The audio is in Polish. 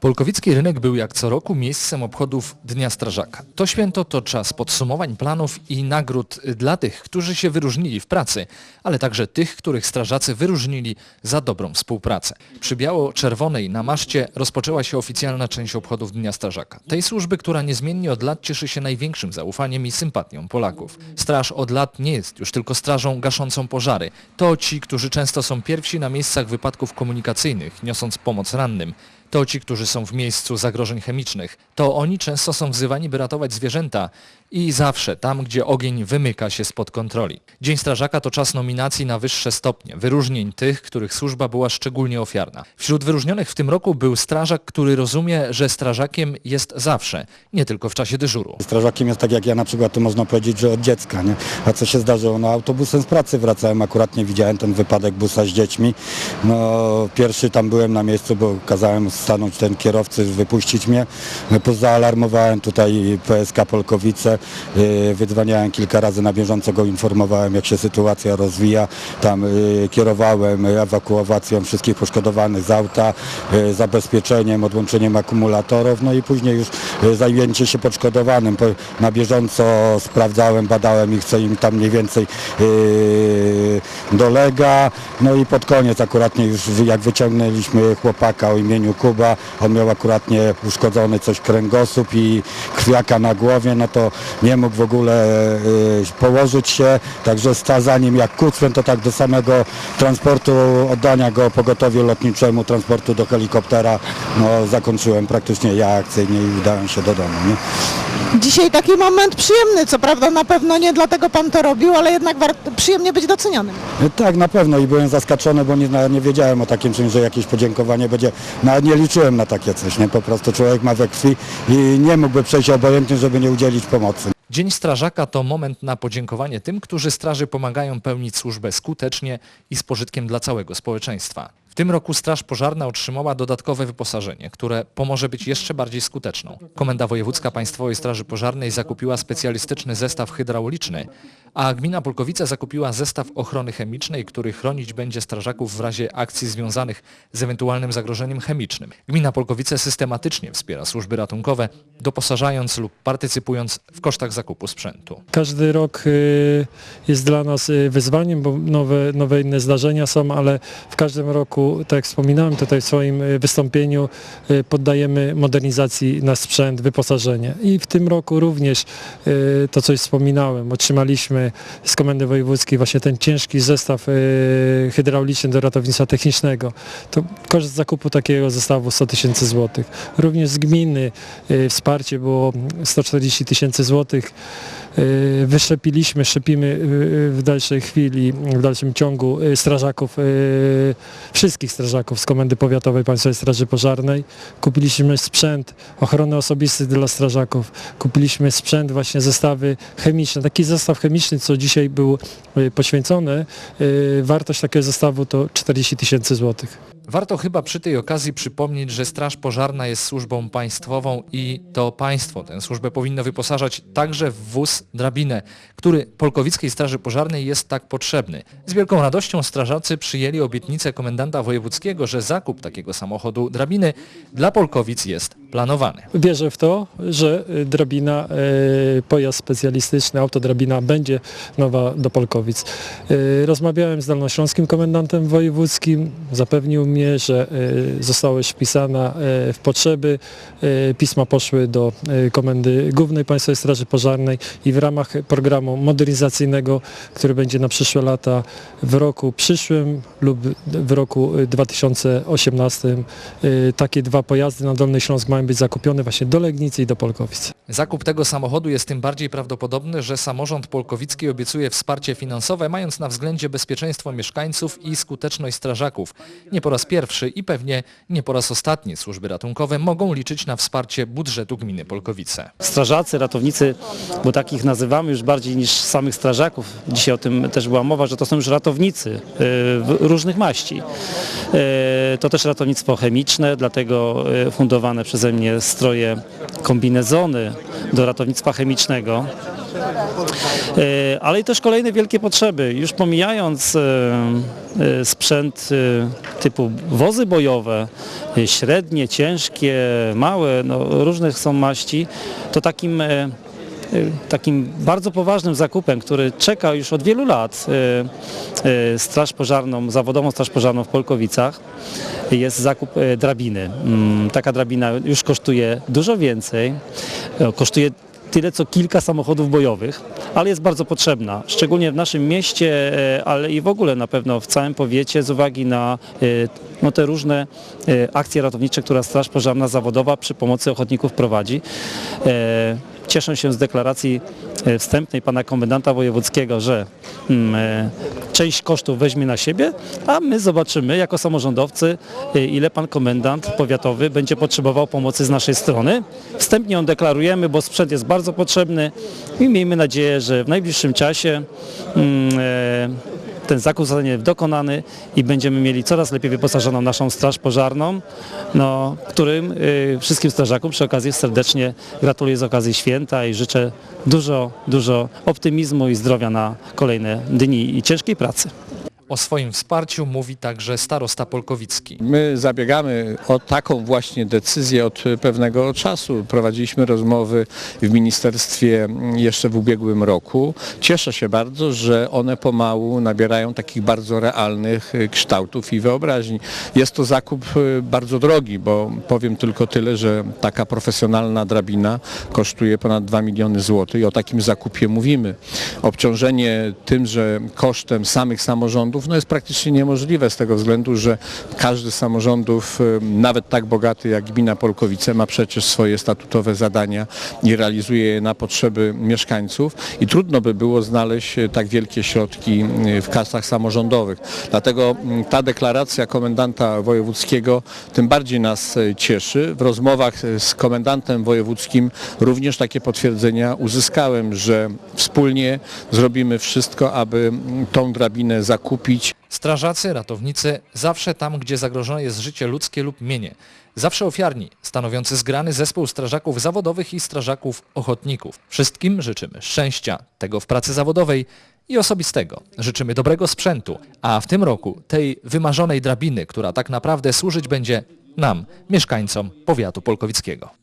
Polkowicki rynek był jak co roku miejscem obchodów Dnia Strażaka. To święto to czas podsumowań planów i nagród dla tych, którzy się wyróżnili w pracy, ale także tych, których strażacy wyróżnili za dobrą współpracę. Przy biało-czerwonej na maszcie rozpoczęła się oficjalna część obchodów Dnia Strażaka. Tej służby, która niezmiennie od lat cieszy się największym zaufaniem i sympatią Polaków. Straż od lat nie jest już tylko strażą gaszącą pożary. To ci, którzy często są pierwsi na miejscach wypadków komunikacyjnych, niosąc pomoc rannym. To ci, którzy są w miejscu zagrożeń chemicznych. To oni często są wzywani, by ratować zwierzęta i zawsze tam, gdzie ogień wymyka się spod kontroli. Dzień Strażaka to czas nominacji na wyższe stopnie, wyróżnień tych, których służba była szczególnie ofiarna. Wśród wyróżnionych w tym roku był strażak, który rozumie, że strażakiem jest zawsze, nie tylko w czasie dyżuru. Strażakiem jest tak jak ja na przykład, to można powiedzieć, że od dziecka, nie? A co się zdarzyło? No autobusem z pracy wracałem, akurat nie widziałem ten wypadek busa z dziećmi. No pierwszy tam byłem na miejscu, bo kazałem stanąć ten kierowcy, wypuścić mnie. No, Zaalarmowałem tutaj PSK Polkowice, wydzwaniałem kilka razy na bieżąco, go informowałem jak się sytuacja rozwija. Tam yy, kierowałem ewakuacją wszystkich poszkodowanych z auta, yy, zabezpieczeniem, odłączeniem akumulatorów, no i później już zajęcie się poszkodowanym. Po, na bieżąco sprawdzałem, badałem ich, co im tam mniej więcej dolega. No i pod koniec akuratnie już jak wyciągnęliśmy chłopaka o imieniu Kuba, on miał akuratnie uszkodzony coś kręgosłup i krwiaka na głowie, no to nie mógł w ogóle yy, położyć się, także sta za nim jak kucłem, to tak do samego transportu, oddania go pogotowiu lotniczemu, transportu do helikoptera, no zakończyłem praktycznie ja akcyjnie i udałem się do domu. Nie? Dzisiaj taki moment przyjemny, co prawda na pewno nie dlatego pan to robił, ale jednak warto, przyjemnie być docenionym. Tak, na pewno i byłem zaskoczony, bo nie, nie wiedziałem o takim czymś, że jakieś podziękowanie będzie. Nawet nie liczyłem na takie coś, nie? Po prostu człowiek ma we krwi i nie mógłby przejść obojętnie, żeby nie udzielić pomocy. Dzień Strażaka to moment na podziękowanie tym, którzy straży pomagają pełnić służbę skutecznie i z pożytkiem dla całego społeczeństwa. W tym roku Straż Pożarna otrzymała dodatkowe wyposażenie, które pomoże być jeszcze bardziej skuteczną. Komenda Wojewódzka Państwowej Straży Pożarnej zakupiła specjalistyczny zestaw hydrauliczny, a gmina Polkowice zakupiła zestaw ochrony chemicznej, który chronić będzie strażaków w razie akcji związanych z ewentualnym zagrożeniem chemicznym. Gmina Polkowice systematycznie wspiera służby ratunkowe, doposażając lub partycypując w kosztach zakupu sprzętu. Każdy rok y, jest dla nas y, wyzwaniem, bo nowe, nowe inne zdarzenia są, ale w każdym roku, tak jak wspominałem tutaj w swoim y, wystąpieniu, poddajemy modernizacji na sprzęt, wyposażenie. I w tym roku również to, co już wspominałem, otrzymaliśmy z Komendy Wojewódzkiej właśnie ten ciężki zestaw y, hydrauliczny do ratownictwa technicznego. To koszt zakupu takiego zestawu 100 tysięcy złotych. Również z gminy y, wsparcie było 140 tysięcy złotych. Y, Wyszczepiliśmy, szczepimy y, y, w dalszej chwili, w dalszym ciągu strażaków, wszystkich strażaków z Komendy Powiatowej Państwowej Straży Pożarnej. Kupiliśmy sprzęt ochrony osobistej dla strażaków. Kupiliśmy sprzęt, właśnie zestawy chemiczne. Taki zestaw chemiczny, co dzisiaj był poświęcony, wartość takiego zestawu to 40 tysięcy złotych. Warto chyba przy tej okazji przypomnieć, że Straż Pożarna jest służbą państwową i to państwo tę służbę powinno wyposażać także w wóz drabinę, który Polkowickiej Straży Pożarnej jest tak potrzebny. Z wielką radością strażacy przyjęli obietnicę komendanta wojewódzkiego, że zakup takiego samochodu drabiny dla Polkowic jest planowany. Wierzę w to, że y, drabina, y, pojazd specjalistyczny, autodrabina będzie nowa do Polkowic. Y, Rozmawiałem z Dolnośląskim Komendantem Wojewódzkim, zapewnił mnie, że została już wpisana w potrzeby. Pisma poszły do Komendy Głównej Państwowej Straży Pożarnej i w ramach programu modernizacyjnego, który będzie na przyszłe lata w roku przyszłym lub w roku y, 2018 y, takie dwa pojazdy na Dolny Śląsk mają być zakupione właśnie do Legnicy i do Polkowic. Zakup tego samochodu jest tym bardziej prawdopodobny, że samorząd polkowicki obiecuje wsparcie finansowe, mając na względzie bezpieczeństwo mieszkańców i skuteczność strażaków. Nie po raz pierwszy i pewnie nie po raz ostatni służby ratunkowe mogą liczyć na wsparcie budżetu gminy Polkowice. strażacy, ratownicy, bo takich nazywamy już bardziej niż samych strażaków. Dzisiaj o tym też była mowa, że to są już ratownicy w- różnych maści. Y, To też ratownictwo chemiczne, dlatego y, fundowane przeze mnie stroje kombinezony do ratownictwa chemicznego. E, ale i też kolejne wielkie potrzeby. Już pomijając e, e, sprzęt typu wozy bojowe, średnie, ciężkie, małe, no, różnych są maści, to takim takim bardzo poważnym zakupem, który czeka już od wielu lat e, e, Straż Pożarną, zawodową Straż Pożarną w Polkowicach jest zakup drabiny. Mm, Taka drabina już kosztuje dużo więcej, kosztuje tyle co kilka samochodów bojowych, ale jest bardzo potrzebna, szczególnie w naszym mieście, ale i w ogóle na pewno w całym powiecie z uwagi na no, te różne akcje ratownicze, które Straż Pożarna Zawodowa przy pomocy ochotników prowadzi. Cieszę się z deklaracji e, wstępnej pana komendanta wojewódzkiego, że mm, e, część kosztów weźmie na siebie, a my zobaczymy jako samorządowcy, e, ile pan komendant powiatowy będzie potrzebował pomocy z naszej strony. Wstępnie ją deklarujemy, bo sprzęt jest bardzo potrzebny i miejmy nadzieję, że w najbliższym czasie mm, ten zakup zostanie dokonany i będziemy mieli coraz lepiej wyposażoną naszą straż pożarną, no, którym wszystkim strażakom przy okazji serdecznie gratuluję z okazji i życzę dużo, dużo optymizmu i zdrowia na kolejne dni i ciężkiej pracy. O swoim wsparciu mówi także starosta Polkowicki. My zabiegamy o taką właśnie decyzję od pewnego czasu. Prowadziliśmy rozmowy w ministerstwie jeszcze w ubiegłym roku. Cieszę się bardzo, że one pomału nabierają takich bardzo realnych kształtów i wyobraźni. Jest to zakup y, bardzo drogi, bo powiem tylko tyle, że taka profesjonalna drabina kosztuje ponad 2 miliony złotych i o takim zakupie mówimy. Obciążenie tymże kosztem samych samorządów no jest praktycznie niemożliwe z tego względu, że każdy z samorządów, nawet tak bogaty jak gmina Polkowice, ma przecież swoje statutowe zadania i realizuje je na potrzeby mieszkańców i trudno by było znaleźć y, tak wielkie środki y, w kasach samorządowych. Dlatego ta deklaracja komendanta wojewódzkiego tym bardziej nas y, cieszy. W rozmowach z komendantem wojewódzkim również takie potwierdzenia uzyskałem, że wspólnie zrobimy wszystko, aby tą drabinę zakupić Strażacy, ratownicy zawsze tam, gdzie zagrożone jest życie ludzkie lub mienie. Zawsze ofiarni, stanowiący zgrany zespół strażaków zawodowych i strażaków ochotników. Wszystkim życzymy szczęścia, tego w pracy zawodowej i osobistego. Życzymy dobrego sprzętu, a w tym roku tej wymarzonej drabiny, która tak naprawdę służyć będzie nam, mieszkańcom powiatu polkowickiego.